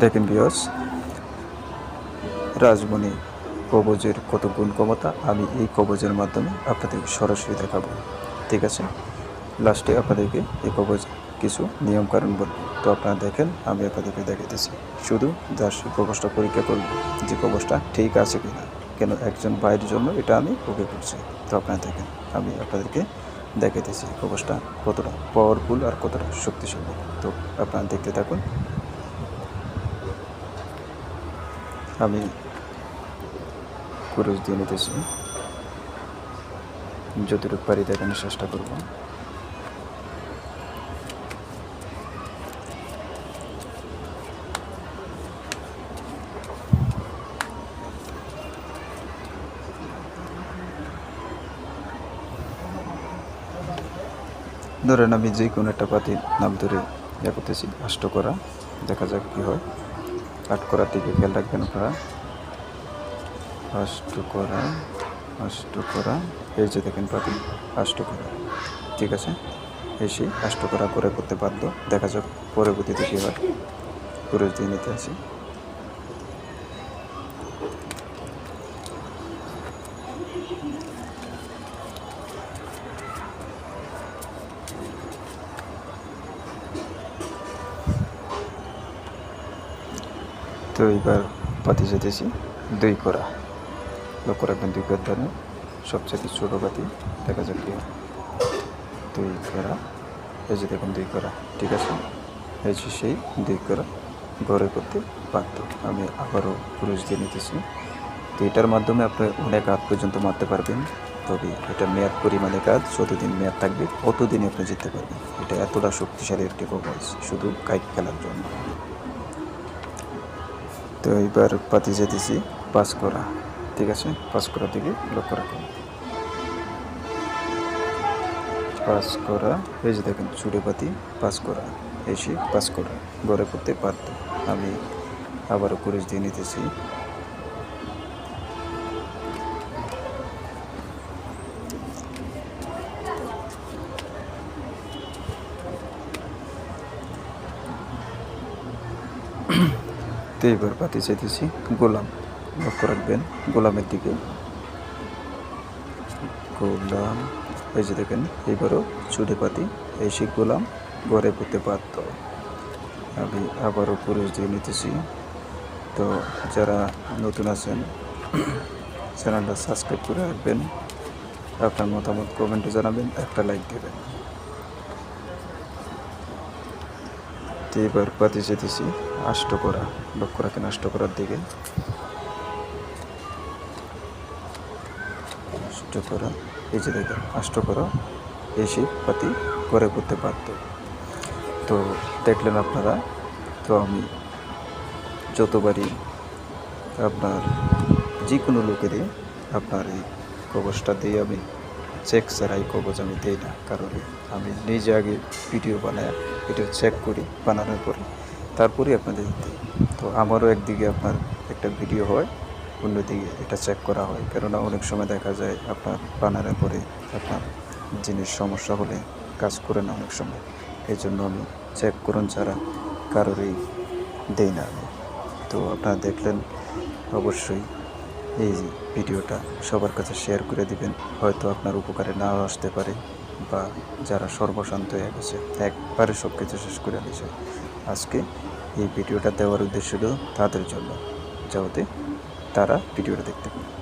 দেখেন বিয়স রাজমণি কবজের কত গুণ ক্ষমতা, আমি এই কবজের মাধ্যমে আপনাদেরকে সরাসরি দেখাবো, ঠিক আছে? লাস্টে আপনাদেরকে এই কবজ কিছু নিয়মকানুন বলব তো আপনারা দেখেন, আমি আপনাদেরকে দেখাইতেছি। শুধু জাস্ট এই কবজটা পরীক্ষা করব যে কবজটা ঠিক আছে কিনা, কেন একজন ভাইয়ের জন্য এটা আমি ওকে করছি। তো আপনারা দেখেন, আমি আপনাদেরকে দেখাইতেছি কবজটা কতটা পাওয়ারফুল আর কতটা শক্তিশালী। তো আপনারা দেখতে থাকুন আমি কুরুশ দিয়ে নিতেছি। যতটুকু পারি দেখানোর চেষ্টা করব। ধরেন আমি যে কোনো একটা পাতি নাম ধরে ইয়ে করতেছি আষ্ট করা, দেখা যাক কী হয়। আট করার দিকে খেয়াল রাখবেন আপনারা। ফার্স্ট করা ফার্স্ট করা, এই যে দেখেন পাতি ফার্স্ট করা, ঠিক আছে? এসে ফার্স্ট করা করে করতে বাধ্য। দেখা যাক পরবর্তীতে কী হয়। করে দিয়ে নিতে আসি। তো এবার পাতি যেতেছি। দুই করা। লক্ষ্য রাখবেন দুই করা ধরেন। সবচেয়ে ছোটো পাতি দেখা যাক দুই করা। এই যে দেখুন, দুই করা। ঠিক আছে? এই যে সেই দুই করা। ঘরে করতে বাধ্য। আমি আবারও পুরুষ দিয়ে নিতেছি। তো এটার মাধ্যমে আপনি অনেক হাত পর্যন্ত মারতে পারবেন। তবে এটা মেয়াদ পরিমাণে কাজ। যতদিন মেয়াদ থাকবে, ততদিনই আপনি জিততে পারবেন। এটা এতটা শক্তিশালী একটি কবচ শুধু কাইক খেলার জন্য। তো এবার পাতি যেতেছি, পাস করা। ঠিক আছে? পাস করার দিকে লক্ষ্য রাখুন। পাস করা, এই যে দেখেন, চুড়ে পাতি, পাস করা। এসে পাস করা। গড়ে করতে পারত। আমি আবারও কুড়িশ দিয়ে নিতেছি। তো এবার পাতি চাইতেছি, গোলাম, লক্ষ্য রাখবেন, গোলামের দিকে। গোলাম, এই যে দেখেন এবারও চুড়ে পাতি এই গোলাম গড়ে পড়তে পারত আমি আবারও পুরুষ দিয়ে নিতেছি। তো যারা নতুন আছেন, চ্যানেলটা সাবস্ক্রাইব করে রাখবেন। আপনার মতামত কমেন্টে জানাবেন, একটা লাইক দেবেন। তো এবার পাতি যেতেছি আষ্ট করা লক্ষ্য রাখেন আষ্ট করার দিকে। আষ্ট করা, এই যে দেখেন, আষ্ট করা এসে পাতি করে করতে পারত তো দেখলেন আপনারা, তো আমি যতবারই আপনার যে কোনো লোকেরই আপনার এই কবচটা দিয়ে আমি চেক ছাড়া এই কবচ আমি দিই না, কারণ আমি নিজে আগে ভিডিও বানাই, ভিডিও চেক করি, বানানোর পরে তারপরে আপনাদের দিই। তো আমারও একদিকে আপনার একটা ভিডিও হয়, অন্যদিকে এটা চেক করা হয়, কেননা অনেক সময় দেখা যায় আপনার বানানোর পরে আপনার জিনিস সমস্যা হলে কাজ করে না অনেক সময়। এই জন্য আমি চেক করুন ছাড়া কারোরই দেই না আমি। তো আপনারা দেখলেন, অবশ্যই এই ভিডিওটা সবার কাছে শেয়ার করে দিবেন। হয়তো আপনার উপকারে নাও আসতে পারে বা যারা সর্বশান্ত হয়ে গেছে, একবারে সব কিছু শেষ করে দিয়েছে। আজকে এই ভিডিওটা দেওয়ার উদ্দেশ্য হলো তাদের জন্য, যাতে তারা ভিডিওটা দেখতে পারে।